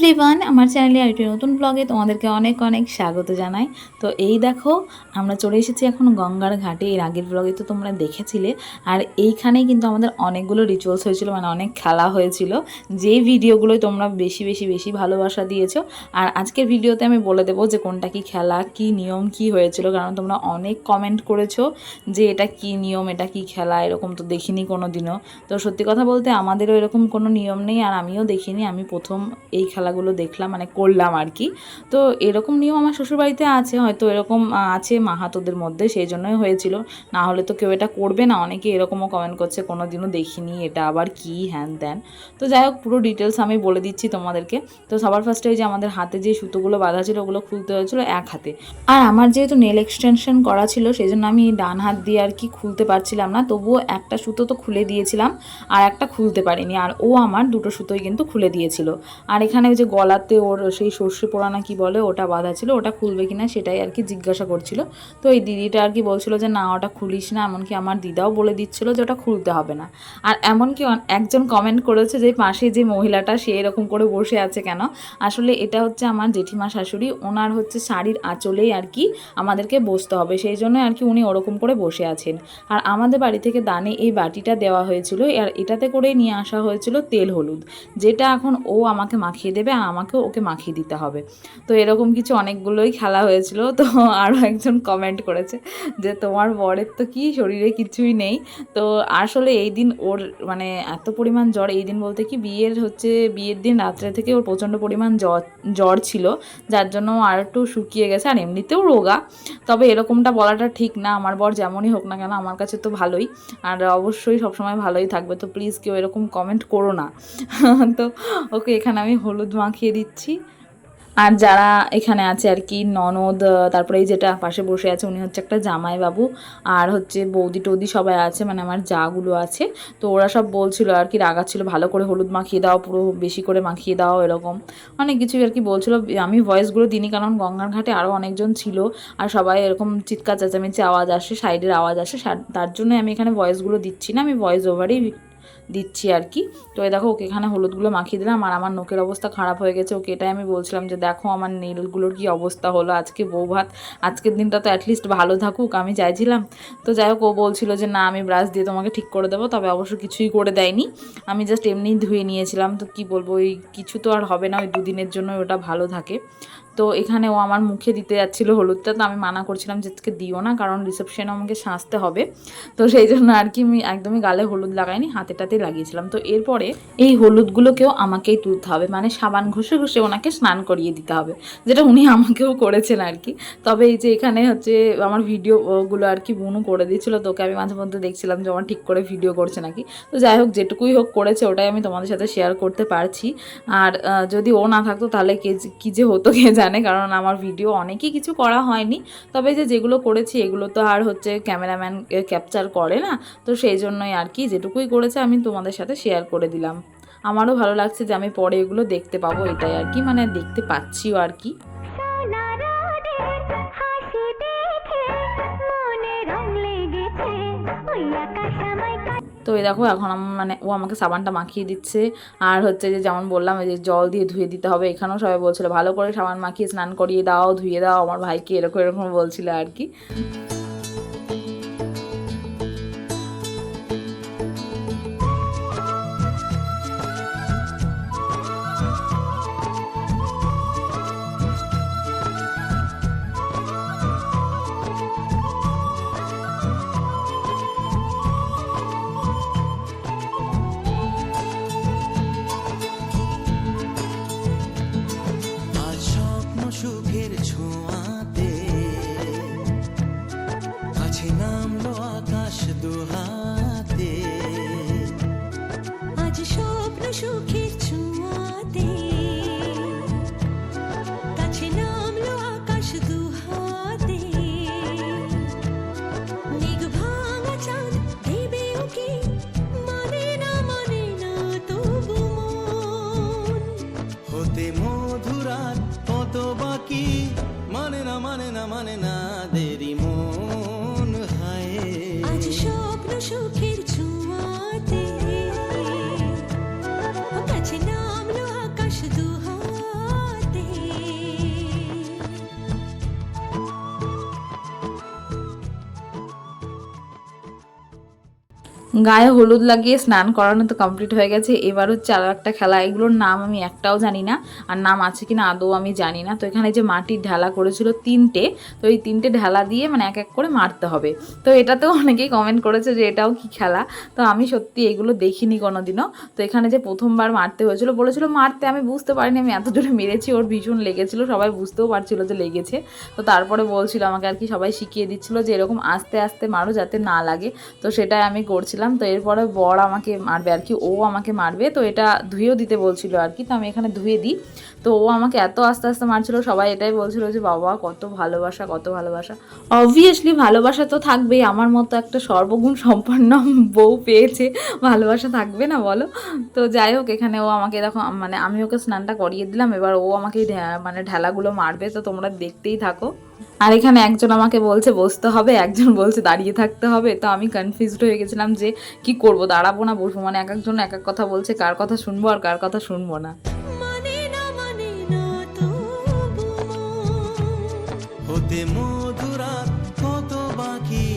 Everyone আমার চ্যানেলে আরেকটি নতুন ব্লগে তোমাদেরকে অনেক অনেক স্বাগত জানাই। তো এই দেখো, আমরা চলে এসেছি এখন গঙ্গার ঘাটে। এর আগের ব্লগে তো তোমরা দেখেছিলে। আর এইখানেই কিন্তু আমাদের অনেকগুলো রিচুয়ালস হয়েছিল মানে অনেক খেলা হয়েছিল। যেই ভিডিওগুলোই তোমরা বেশি বেশি বেশি ভালোবাসা দিয়েছ। আর আজকের ভিডিওতে আমি বলে দেবো যে কোনটা কি খেলা, কি নিয়ম, কি হয়েছিল। কারণ তোমরা অনেক কমেন্ট করেছ যে এটা কি নিয়ম, এটা কি খেলা, এরকম তো দেখিনি কোনো দিনও তো সত্যি কথা বলতে আমাদেরও এরকম কোনো নিয়ম নেই, আর আমিও দেখিনি। আমি প্রথম এই খেলাগুলো দেখলাম মানে করলাম আর কি। তো এরকম নিয়ম আমার শ্বশুরবাড়িতে আছে, হয়তো এরকম আছে মাহাতোদের মধ্যে, সেই জন্যই হয়েছিল। না হলে তো কেউ এটা করবে না, অনেকে এরকমও কমেন্ট করছে কোনো দিনও দেখিনি, এটা আবার কি, হ্যান ত্যান। তো যাই হোক, পুরো ডিটেলস আমি বলে দিচ্ছি তোমাদেরকে। তো সবার ফার্স্টে যে আমাদের হাতে যে সুতোগুলো বাঁধা ছিল, ওগুলো খুলতে হয়েছিল এক হাতে। আর আমার যেহেতু নেল এক্সটেনশন করা ছিল সেই জন্য আমি ডান হাত দিয়ে আর কি খুলতে পারছিলাম না, তবুও একটা সুতো তো খুলে দিয়েছিলাম, আর একটা খুলতে পারিনি। আর ও আমার দুটো সুতোই কিন্তু খুলে দিয়েছিল। আর এখানে যে গলাতে ওর সেই সর্ষে পোড়ানা কি বলে, ওটা বাঁধা ছিল, ওটা খুলবে কিনা সেটাই আর কি জিজ্ঞাসা করছিল। তো এই দিদিটা আর কি বলছিল যে, না, ওটা খুলিস না। এমনকি আমার দিদাও বলে দিচ্ছিল যে, ওটা খুলতে হবে না। আর এমনকি একজন কমেন্ট করেছে যে, পাশে যে মহিলাটা, সে এরকম করে বসে আছে কেন? আসলে এটা হচ্ছে আমার জেঠিমা শাশুড়ি, ওনার হচ্ছে শাড়ির আঁচলেই আর কি আমাদেরকে বসতে হবে। সেই জন্য আর কি উনি ওরকম করে বসে আছেন। আর আমাদের বাড়ি থেকে দানে এই বাটিটা দেওয়া হয়েছিল, আর এটাতে করেই নিয়ে আসা হয়েছিল তেল হলুদ, যেটা এখন ও আমাকে মাখিয়ে দেবে আর আমাকে ওকে মাখিয়ে দিতে হবে। তো এরকম কিছু অনেকগুলোই খেলা হয়েছিল, তো আরও একজন কমেন্ট করেছে যে, তোমার বরের তো কি শরীরে কিছুই নেই। তো আসলে এই দিন ওর মানে এত পরিমাণ জ্বর, এই দিন বলতে কি বিয়ের হচ্ছে, বিয়ের দিন রাত্রে থেকে ওর প্রচণ্ড পরিমাণ জ্বর জ্বর ছিল, যার জন্য আর একটু শুকিয়ে গেছে আর এমনিতেও রোগা। তবে এরকমটা বলাটা ঠিক না, আমার বর যেমনই হোক না কেন আমার কাছে তো ভালোই, আর অবশ্যই সবসময় ভালোই থাকবে, তো প্লিজ কেউ এরকম কমেন্ট করো না। তো ওকে এখানে আমি হলুদ মাখিয়ে দিচ্ছি। আর যারা এখানে আছে আর কি, ননদ তারপরে এই যেটা পাশে বসে আছে, উনি হচ্ছে একটা জামাই বাবু আর হচ্ছে বৌদি টৌদি সবাই আছে মানে আমার যাগুলো আছে। তো ওরা সব বলছিল আর কি, রাগাচ্ছিল, ভালো করে হলুদ মাখিয়ে দাও, পুরো বেশি করে মাখিয়ে দাও, এরকম। অনেক কিছু আর কি বলছিল। আমি ভয়েসগুলো দিইনি, কারণ গঙ্গার ঘাটে আরও অনেকজন ছিল। আর সবাই এরকম চিৎকার, চেঁচামেচি আওয়াজ আসে, সাইডের আওয়াজ আসে তার জন্য আমি এখানে ভয়েসগুলো দিচ্ছি না। আমি ভয়েস ওভারেই দিচ্ছি আর কি। তো এই দেখো, ওকে এখানে হলুদগুলো মাখিয়ে দিলাম আর আমার নোকের অবস্থা খারাপ হয়ে গেছে। ওকে এটাই আমি বলছিলাম যে, দেখো আমার নীলগুলোর কি অবস্থা হলো আজকে বউ ভাত আজকের দিনটা তো অ্যাটলিস্ট ভালো থাকুক, আমি চাইছিলাম। তো যাই হোক, ও বলছিল যে, না, আমি ব্রাশ দিয়ে তোমাকে ঠিক করে দেবো। তবে অবশ্য কিছুই করে দেয়নি। আমি জাস্ট এমনিই ধুয়ে নিয়েছিলাম। তো কি বলব, ওই কিছু তো আর হবে না, ওই দুদিনের জন্য ওটা ভালো থাকে। তো এখানে ও আমার মুখে দিতে যাচ্ছিল হলুদটা, তো আমি মানা করছিলাম যে আজকে দিও না, কারণ রিসেপশনে আমাকে সাজতে হবে। তো সেই জন্য আর কি আমি একদমই গালে হলুদ লাগাইনি, হাতে টাতে লাগিয়েছিলাম। তো এরপরে এই হলুদগুলোকেও আমাকেই তুলতে হবে মানে সাবান ঘষে ঘষে ওনাকে স্নান করিয়ে দিতে হবে, যেটা উনি আমাকেও করেছেন আর কি। তবে এই যে এখানে হচ্ছে আমার ভিডিওগুলো আর কি বুনু করে দিয়েছিল তোকে আমি মাঝে মধ্যে দেখছিলাম যে আমার ঠিক করে ভিডিও করছে নাকি। তো যাই হোক, যেটুকুই হোক করেছে, ওটাই আমি তোমাদের সাথে শেয়ার করতে পারছি। আর যদি ও না থাকতো তাহলে কে কি যে হতো কে জানে। কারণ আমার ভিডিও অনেকই কিছু করা হয়নি। তবে যে যেগুলো করেছি, এগুলো তো আর হচ্ছে ক্যামেরাম্যান ক্যাপচার করে না। তো সেই জন্যই আর কি, যেটুকুই করেছে আমি তোমাদের সাথে শেয়ার করে দিলাম। আমারও ভালো লাগছে যে আমি পরে এগুলো দেখতে পাবো, এটাই আর কি মানে দেখতে পাচ্ছিও আর কি। তো এই দেখো এখন মানে ও আমাকে সাবানটা মাখিয়ে দিচ্ছে। আর হচ্ছে যে যেমন বললাম যে জল দিয়ে ধুয়ে দিতে হবে, এখানেও সবাই বলছিল, ভালো করে সাবান মাখিয়ে স্নান করিয়ে দাও, ধুয়ে দাও, আমার ভাইকে এরকম এরকম বলছিল আর কি। হতে মধুরাত কত বাকি? মানে না মানে না মানে না, দেরি মন হায়। আজ স্বপ্ন সুখের গায়ে হলুদ লাগিয়ে স্নান করানো তো কমপ্লিট হয়ে গেছে। এবার হচ্ছে আরও একটা খেলা। এগুলোর নাম আমি একটাও জানি না। আর নাম আছে কিনা আদৌ আমি জানি না। তো এখানে যে মাটির ঢালা করেছিল তিনটে, তো এই তিনটে ঢালা দিয়ে মানে এক এক করে মারতে হবে। তো এটাতেও অনেকেই কমেন্ট করেছে যে এটাও কি খেলা? তো আমি সত্যি এগুলো দেখিনি কোনো দিনও তো এখানে যে প্রথমবার মারতে হয়েছিল, বলেছিল মারতে। আমি বুঝতে পারিনি, আমি এত জোরে মেরেছি, ওর ভীষণ লেগেছিল। সবাই বুঝতেও পারছিল যে লেগেছে। তো তারপরে বলছিল আমাকে আর কি সবাই শিখিয়ে দিচ্ছিল যে এরকম আস্তে আস্তে মারো যাতে না লাগে। তো সেটাই আমি করছিলাম। তো এরপরে বর আমাকে মারবে আর কি, ও আমাকে মারবে। তো এটা ধুয়েও দিতে বলছিল আর কি, তো আমি এখানে ধুয়ে দিই। তো ও আমাকে এত আস্তে আস্তে মারছিল, সবাই এটাই বলছিল যে, বাবা, কত ভালোবাসা কত ভালোবাসা। অবভিয়াসলি ভালোবাসা তো থাকবেই, আমার মতো একটা সর্বগুণ সম্পন্ন বউ পেয়েছে, ভালোবাসা থাকবে না বলো। তো যাই হোক, এখানে ও আমাকে দেখো মানে আমি ওকে স্নানটা করিয়ে দিলাম, এবার ও আমাকে মানে ঢেলাগুলো মারবে, তো তোমরা দেখতেই থাকো। আর এখানে একজন আমাকে বলছে, বসতে হবে। একজন বলছে, দাঁড়িয়ে থাকতে হবে। তো আমি কনফিউজড হয়ে গেছিলাম যে কি করব, দাঁড়াবো না, বসবো? মানে এক একজন এক এক কথা বলছে, কার কথা শুনব আর কার কথা শুনব না। মধুরাত কত বাকি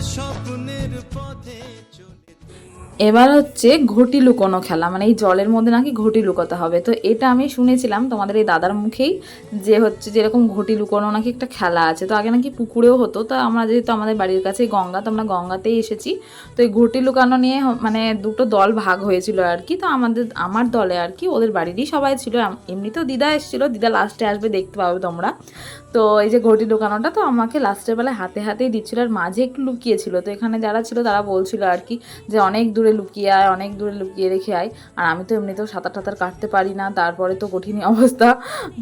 ও স্বপ্নের পথে চলে এবার হচ্ছে ঘটি লুকোনো খেলা মানে এই জলের মধ্যে নাকি ঘটি লুকোতে হবে। তো এটা আমি শুনেছিলাম তোমাদের এই দাদার মুখেই যে হচ্ছে যেরকম ঘটি লুকোনো নাকি একটা খেলা আছে। তো আগে নাকি পুকুরেও হতো, তো আমরা যেহেতু আমাদের বাড়ির কাছে গঙ্গা, তো আমরা গঙ্গাতেই এসেছি। তো এই ঘটি লুকানো নিয়ে মানে দুটো দল ভাগ হয়েছিল আর কি। তো আমাদের, আমার দলে আর কি, ওদের বাড়িরই সবাই ছিল। এমনিতেও দিদা এসেছিল, দিদা লাস্টে আসবে, দেখতে পাবে তোমরা। তো এই যে ঘটি লুকানোটা তো আমাকে লাস্টের বেলায় হাতে হাতেই দিচ্ছিল, আর মাঝে একটু লুকিয়েছিল। তো এখানে যারা ছিল তারা বলছিল আর কি যে অনেক দূরে লুকিয়ে আয়, অনেক দূরে লুকিয়ে রেখে আয়। আর আমি তো এমনিতেও সাঁতার টাতার কাটতে পারি না, তারপরে তো কঠিনই অবস্থা।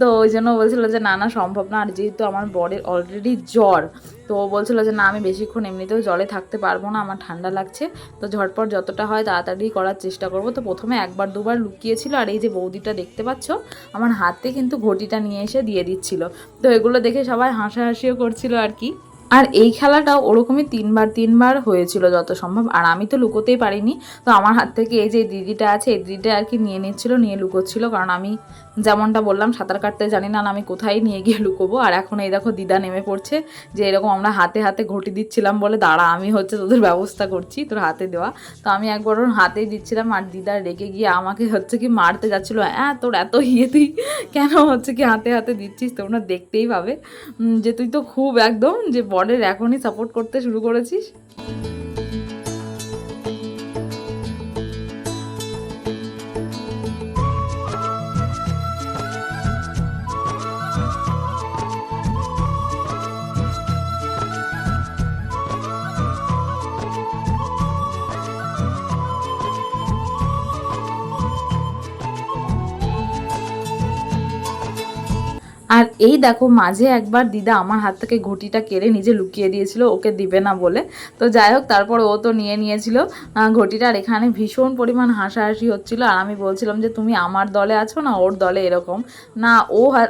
তো ওই জন্য বলছিল যে, না না, সম্ভব না। আর যেহেতু আমার বরের অলরেডি জ্বর, তো বলছিল যে, না, আমি বেশিক্ষণ এমনিতেও জলে থাকতে পারব না, আমার ঠান্ডা লাগছে। তো ঝটপট যতটা হয় তাড়াতাড়ি করার চেষ্টা করব। তো প্রথমে একবার, দুবার লুকিয়েছিল। আর এই যে বৌদিটা দেখতে পাচ্ছ, আমার হাতে কিন্তু ঘটিটা নিয়ে এসে দিয়ে দিচ্ছিল। তো এগুলো দেখে সবাই হাসাহাসিও করছিল আর কি। আর এই খেলাটাও ওরকমই তিনবার তিনবার হয়েছিল যত সম্ভব। আর আমি তো লুকোতেই পারিনি। তো আমার হাত থেকে এই যে দিদিটা আছে, এই দিদিটা আর কি নিয়ে নিচ্ছিল, নিয়ে লুকোচ্ছিল। কারণ আমি যেমনটা বললাম, সাঁতার কাটতে জানি না আমি কোথায় নিয়ে গিয়ে লুকোবো। আর এখন এই দেখো দিদা নেমে পড়ছে, যে এরকম আমরা হাতে হাতে ঘটি দিচ্ছিলাম বলে, দাঁড়া, আমি হচ্ছে তোদের ব্যবস্থা করছি, তোর হাতে দেওয়া। তো আমি একবার ওর হাতেই দিচ্ছিলাম, আর দিদা রেগে গিয়ে আমাকে হচ্ছে কি মারতে যাচ্ছিল হ্যাঁ তোর এত ইয়ে তুই কেন হচ্ছে কি হাতে হাতে দিচ্ছিস? তোমরা দেখতেই পাবে। যে তুই তো খুব একদম যে বরের এখনই সাপোর্ট করতে শুরু করেছিস। আর এই দেখো মাঝে একবার দিদা আমার হাত থেকে ঘটিটা কেড়ে নিজে লুকিয়ে দিয়েছিল ওকে দিবে না বলে। তো যাই হোক তারপর ও তো নিয়ে নিয়েছিল আহ, ঘটিটা। আর এখানে ভীষণ পরিমাণ হাসাহাসি হচ্ছিল। আর আমি বলছিলাম যে তুমি আমার দলে আছো না ওর দলে এরকম? না ও আর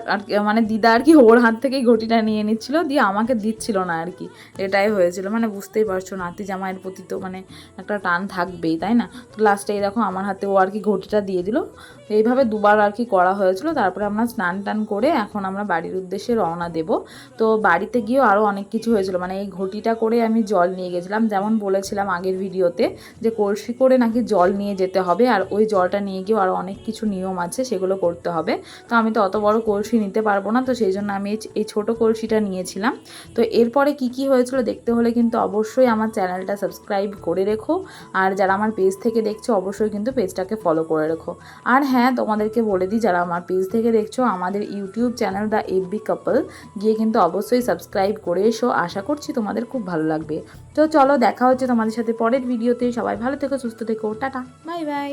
মানে দিদা আর কি ওর হাত থেকেই ঘটিটা নিয়ে নিচ্ছিল দিয়ে আমাকে দিচ্ছিল না আর কি। এটাই হয়েছিল। মানে বুঝতেই পারছ নাতি জামাইয়ের প্রতি তো মানে একটা টান থাকবেই তাই না? তো লাস্টে এই দেখো আমার হাতে ও আর কি ঘটিটা দিয়ে দিল। এইভাবে দুবার আর কি করা হয়েছিল। তারপরে আমরা স্নান টান করে এখন আমরা বাড়ির উদ্দেশ্যে রওনা দেব। তো বাড়িতে গিয়েও আরও অনেক কিছু হয়েছিল। মানে এই ঘটিটা করে আমি জল নিয়ে গেছিলাম। যেমন বলেছিলাম আগের ভিডিওতে যে কলসি করে নাকি জল নিয়ে যেতে হবে আর ওই জলটা নিয়ে গিয়েও আরও অনেক কিছু নিয়ম আছে, সেগুলো করতে হবে। তো আমি তো অত বড় কলসি নিতে পারব না। তো সেই জন্য আমি এই- ছোট কলসিটা নিয়েছিলাম। তো এরপরে কি কি হয়েছিল দেখতে হলে কিন্তু অবশ্যই আমার চ্যানেলটা সাবস্ক্রাইব করে রেখো। আর যারা আমার পেজ থেকে দেখছ, অবশ্যই কিন্তু পেজটাকে ফলো করে রেখো। আর হ্যাঁ তোমাদেরকে বলে দিই, যারা আমার পেজ থেকে দেখছ, আমাদের YouTube channel the FB couple গিয়ে কিন্তু অবশ্যই সাবস্ক্রাইব করে এসো। আশা করছি তোমাদের খুব ভালো লাগবে। তো চলো দেখা হচ্ছে তোমাদের সাথে পরের ভিডিওতে সবাই ভালো থেকো, সুস্থ থেকো। টাটা। Bye bye